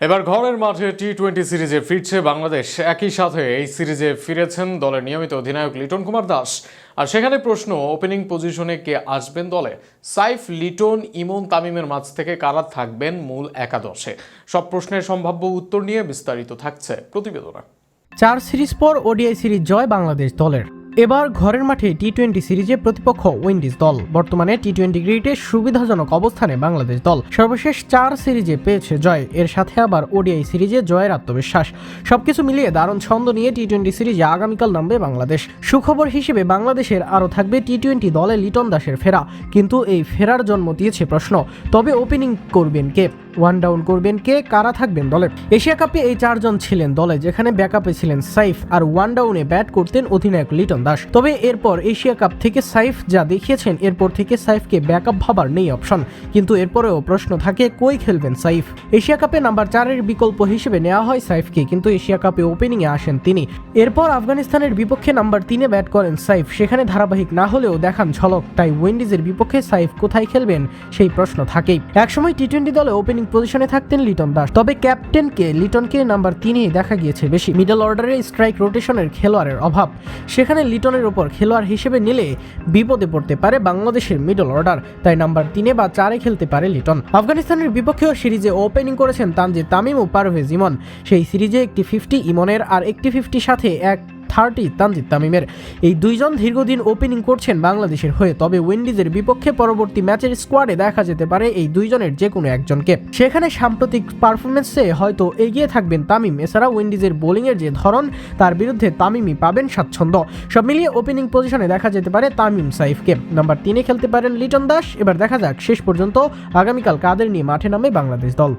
এবার ঘরের মাঠে টি টোয়েন্টি সিরিজে ফিরছে বাংলাদেশ। একই সাথে এই সিরিজে ফিরেছেন দলের নিয়মিত অধিনায়ক লিটন কুমার দাস। আর সেখানে প্রশ্ন ওপেনিং পজিশনে কে আসবেন দলে? সাইফ, লিটন, ইমন, তামিমের মাঝ থেকে কারা থাকবেন মূল একাদশে? সব প্রশ্নের সম্ভাব্য উত্তর নিয়ে বিস্তারিত থাকছে প্রতিবেদনে। চার সিরিজ পর ওডিআই সিরিজ জয় বাংলাদেশ দলের। এবার ঘরের মাঠে টি টোয়েন্টি সিরিজে প্রতিপক্ষ উইন্ডিজ দল। বর্তমানে টি টোয়েন্টি ক্রিকেটে সুবিধাজনক অবস্থানে বাংলাদেশ দল। সর্বশেষ চার সিরিজে পেয়েছে জয়। এর সাথে আবার ওডিআই সিরিজে জয়ের আত্মবিশ্বাস। সবকিছু মিলিয়ে দারুণ ছন্দ নিয়ে টি টোয়েন্টি সিরিজে আগামীকাল নামবে বাংলাদেশ। সুখবর হিসেবে বাংলাদেশের আরও থাকবে টি টোয়েন্টি দলে লিটন দাসের ফেরা। কিন্তু এই ফেরার জন্ম দিয়েছে প্রশ্ন, তবে ওপেনিং করবেন কে? ওয়ান ডাউন করবেন কে? কারা থাকবেন দলে? এশিয়া কাপে এই চারজন ছিলেন দলে, যেখানে ব্যাকআপে ছিলেন সাইফ আর ওয়ান ডাউনে ব্যাট করতেন অধিনায়ক লিটন দাস। তবে এরপর এশিয়া কাপ থেকে সাইফ যা দেখিয়েছেন, এরপর থেকে সাইফকে ব্যাকআপ ভাবার নেই অপশন কিন্তু এরপরেও প্রশ্ন থাকে, কই খেলবেন সাইফ? এশিয়া কাপে নাম্বার চারের বিকল্প হিসেবে নেওয়া হয় সাইফকে, কিন্তু এশিয়া কাপে ওপেনিংয়ে আসেন তিনি। এরপর আফগানিস্তানের বিপক্ষে নাম্বার তিনে ব্যাট করেন সাইফ। সেখানে ধারাবাহিক না হলেও দেখান ঝলক, তাই উইন্ডিজের বিপক্ষে সাইফ কোথায় খেলবেন সেই প্রশ্ন থাকেই। একসময় টি টোয়েন্টি দলে ওপেনিং পজিশনে থাকতেন লিটন দাস। তবে ক্যাপ্টেনকে লিটনকে নাম্বার তিনেই দেখা গিয়েছে বেশি। মিডল অর্ডারে স্ট্রাইক রোটেশনের খেলোয়াড়ের অভাব। সেখানে লিটনের ওপর খেলোয়াড় হিসেবে নিলে বিপদে পড়তে পারে বাংলাদেশের মিডল অর্ডার। তাই নাম্বার তিনে বা চারে খেলতে পারে লিটন। আফগানিস্তানের বিপক্ষেও সিরিজে ওপেনিং করেছেন তানজিদ তামিম ও পারভেজ ইমন। সেই সিরিজে একটি ফিফটি ইমনের আর একটি ফিফটি সাথে এক থার্টি তানজিদ তামিমের। এই দুইজন দীর্ঘদিন ওপেনিং করছেন বাংলাদেশের হয়ে, তবে উইন্ডিজের বিপক্ষে পরবর্তী ম্যাচের স্কোয়াডে দেখা যেতে পারে এই দুইজনের যে কোনো একজনকে। সেখানে সাম্প্রতিক পারফরমেন্সে হয়তো এগিয়ে থাকবেন তামিম, এছাড়া উইন্ডিজের বোলিংয়ের যে ধরন, তার বিরুদ্ধে তামিমই পাবেন স্বাচ্ছন্দ্য। সব মিলিয়ে ওপেনিং পজিশনে দেখা যেতে পারে তামিম সাইফকে। নাম্বার তিনে খেলতে পারেন লিটন দাস। এবার দেখা যাক শেষ পর্যন্ত আগামীকাল কাদের নিয়ে মাঠে নামে বাংলাদেশ দল।